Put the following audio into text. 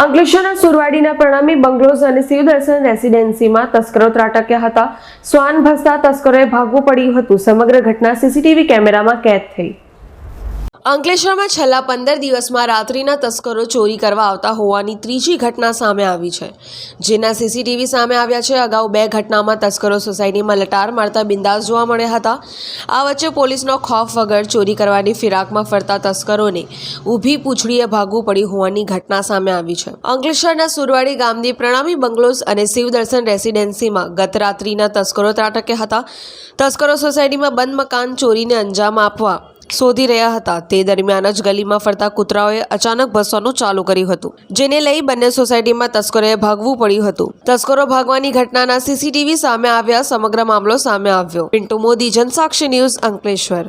અંકલેશ્વરના સુરવાડીના પ્રણામી બંગલોઝ અને શિવદર્શન રેસિડેન્સીમાં તસ્કરો ત્રાટક્યા હતા. શ્વાન ભસતા તસ્કરોએ ભાગવું પડ્યું હતું. સમગ્ર ઘટના સીસીટીવી કેમેરામાં કેદ થઈ. અંકલેશ્વરમાં છેલ્લા પંદર દિવસમાં રાત્રિના તસ્કરો ચોરી કરવા આવતા હોવાની ત્રીજી ઘટના સામે આવી છે. જેના સીસીટીવી સામે આવ્યા છે. અગાઉ બે ઘટનામાં તસ્કરો સોસાયટીમાં લટાર મારતા બિંદાસ જોવા મળ્યા હતા. આ વચ્ચે પોલીસનો ખોફ વગર ચોરી કરવાની ફિરાકમાં ફરતા તસ્કરોને ઊભી પૂંછડીએ ભાગવું પડ્યું હોવાની ઘટના સામે આવી છે. અંકલેશ્વરના સુરવાડી ગામની પ્રણામી બંગલોઝ અને શિવદર્શન રેસિડેન્સીમાં ગત રાત્રિના તસ્કરો ત્રાટક્યા હતા. તસ્કરો સોસાયટીમાં બંધ મકાન ચોરીને અંજામ આપવા શોધી રહ્યા હતા. તે દરમિયાન જ ગલીમાં ફરતા કૂતરાઓએ અચાનક ભસવાનું ચાલુ કર્યું હતું, જેને લઈ બંને સોસાયટીમાં તસ્કરોએ ભાગવું પડ્યું હતું. તસ્કરો ભાગવાની ઘટનાના સીસીટીવી સામે આવ્યા, સમગ્ર મામલો સામે આવ્યો. પિન્ટુ મોદી, જનસાક્ષી ન્યૂઝ અંકલેશ્વર.